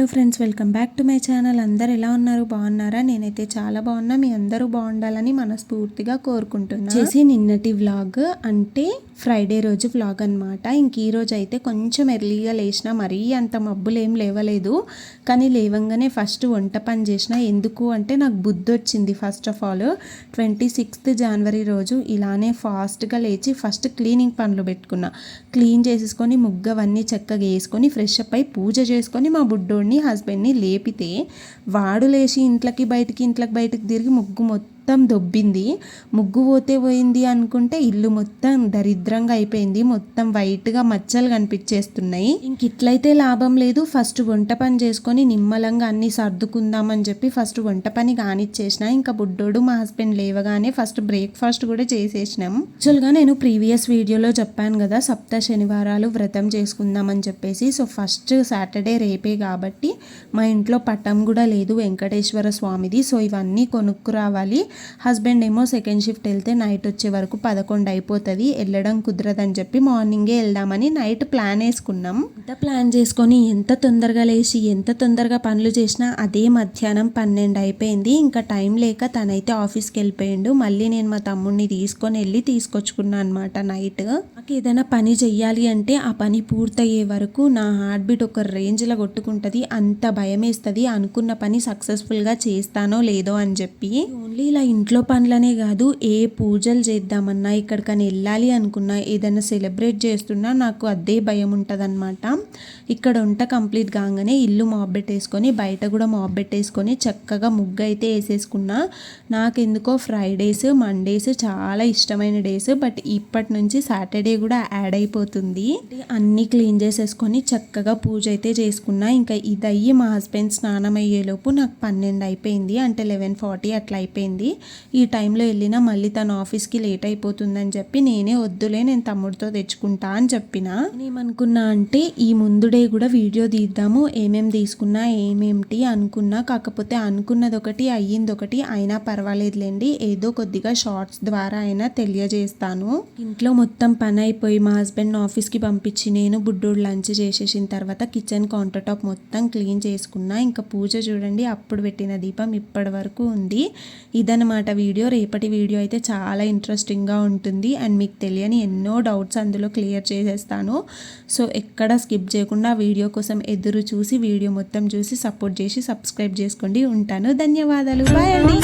Hello friends welcome back to my channel. అందరు ఎలా ఉన్నారు? బాగున్నారా? నేనైతే చాలా బాగున్నా. మీ అందరూ బాగుండాలని మనస్ఫూర్తిగా కోరుకుంటున్నాను చేసి నిన్నటి వ్లాగ్ అంటే ఫ్రైడే రోజు వ్లాగ్ అనమాట ఇంక ఈ రోజు అయితే కొంచెం ఎర్లీగా లేచిన మరీ అంత మబ్బులు ఏం లేవలేదు. కానీ లేవంగానే ఫస్ట్ వంట పని చేసిన ఎందుకు అంటే నాకు బుద్ధి వచ్చింది first of all. Twenty sixth జనవరి రోజు ఇలానే ఫాస్ట్గా లేచి ఫస్ట్ క్లీనింగ్ పనులు పెట్టుకున్నా. క్లీన్ చేసేసుకొని ముగ్గవన్నీ చక్కగా వేసుకొని ఫ్రెష్ అప్ అయి పూజ చేసుకొని మా బుడ్డోడిని హస్బెండ్ని లేపితే వాడు లేచి ఇంట్లోకి బయటికి ఇంట్లోకి బయటికి తిరిగి ముగ్గు మొత్తం మొత్తం దొబ్బింది. ముగ్గు పోతే పోయింది అనుకుంటే ఇల్లు మొత్తం దరిద్రంగా అయిపోయింది. మొత్తం వైట్గా మచ్చలు కనిపించేస్తున్నాయి. ఇంక ఇట్లయితే లాభం లేదు. ఫస్ట్ వంట పని చేసుకొని నిమ్మలంగా అన్ని సర్దుకుందామని చెప్పి ఫస్ట్ వంట పని కానిచ్చేసిన. ఇంకా బుడ్డోడు మా హస్బెండ్ లేవగానే ఫస్ట్ బ్రేక్ఫాస్ట్ కూడా చేసేసినాం. యాక్చువల్గా నేను ప్రీవియస్ వీడియోలో చెప్పాను కదా సప్త శనివారాలు వ్రతం చేసుకుందామని చెప్పేసి. సో ఫస్ట్ సాటర్డే రేపే కాబట్టి మా ఇంట్లో పట్టం కూడా లేదు వెంకటేశ్వర స్వామిది. సో ఇవన్నీ కొనుక్కు రావాలి. హస్బెండ్ ఏమో సెకండ్ షిఫ్ట్ వెళ్తే నైట్ వచ్చే వరకు పదకొండు అయిపోతుంది. వెళ్ళడం కుదరదని చెప్పి మార్నింగే వెళ్దామని నైట్ ప్లాన్ వేసుకున్నాం. ఎంత ప్లాన్ చేసుకొని ఎంత తొందరగా లేచి ఎంత తొందరగా పనులు చేసినా అదే మధ్యాహ్నం పన్నెండు అయిపోయింది. ఇంకా టైం లేక తనైతే ఆఫీస్కి వెళ్ళిపోయిండు. మళ్ళీ నేను మా తమ్ముడిని తీసుకొని వెళ్ళి తీసుకొచ్చుకున్నాను అనమాట నైట్. నాకు ఏదైనా పని చెయ్యాలి అంటే ఆ పని పూర్తయ్యే వరకు నా హార్ట్ బీట్ ఒక రేంజ్లో కొట్టుకుంటుంది. అంత భయం వేస్తుంది అనుకున్న పని సక్సెస్ఫుల్గా చేస్తానో లేదో అని చెప్పి. ఓన్లీ ఇలా ఇంట్లో పనులనే కాదు ఏ పూజలు చేద్దామన్నా ఇక్కడికని వెళ్ళాలి అనుకున్నా ఏదైనా సెలబ్రేట్ చేస్తున్నా నాకు అదే భయం ఉంటుందన్నమాట. ఇక్కడ వంట కంప్లీట్ కాగానే ఇల్లు మాప్ పెట్టేసుకొని బయట కూడా మాప్ పెట్టేసుకొని చక్కగా ముగ్గు అయితే వేసేసుకున్నా నాకెందుకో ఫ్రైడేస్ మండేస్ చాలా ఇష్టమైన డేస్ బట్ ఇప్పటి నుంచి సాటర్డే కూడా యాడ్ అయిపోతుంది. అన్నీ క్లీన్ చేసేసుకొని చక్కగా పూజ అయితే చేసుకున్నా ఇంకా ఇది అయ్యి మా హస్బెండ్ స్నానం అయ్యేలోపు నాకు పన్నెండు అయిపోయింది అంటే లెవెన్ ఫార్టీ అట్లా అయిపోయింది. అయిపోయింది ఈ టైంలో వెళ్ళినా మళ్ళీ తన ఆఫీస్కి లేట్ అయిపోతుందని చెప్పి నేనే వద్దులే నేను తమ్ముడితో తెచ్చుకుంటా అని చెప్పిన. నేనేమనుకున్నా అంటే ఈ ముందు డే కూడా వీడియో తీద్దాము ఏమేం తీసుకున్నా ఏమేమిటి అనుకున్నా కాకపోతే అనుకున్నది ఒకటి అయ్యింది ఒకటి అయినా పర్వాలేదులేండి ఏదో కొద్దిగా షార్ట్స్ ద్వారా అయినా తెలియజేస్తాను. ఇంట్లో మొత్తం పని అయిపోయి మా హస్బెండ్ ఆఫీస్కి పంపించి నేను బుడ్డోడు లంచ్ చేసేసిన తర్వాత కిచెన్ కౌంటర్ టాప్ మొత్తం క్లీన్ చేసుకున్నా. ఇంకా పూజ చూడండి అప్పుడు పెట్టిన దీపం ఇప్పటి వరకు ఉంది. ఇదనమాట వీడియో. రేపటి వీడియో అయితే చాలా ఇంట్రెస్టింగ్గా ఉంటుంది. అండ్ మీకు తెలియని ఎన్నో డౌట్స్ అందులో క్లియర్ చేసేస్తాను. సో ఎక్కడ స్కిప్ చేయకుండా వీడియో కోసం ఎదురు చూసి వీడియో మొత్తం చూసి సపోర్ట్ చేసి సబ్స్క్రైబ్ చేసుకోండి. ఉంటాను. ధన్యవాదాలు. బాయ్ అండి.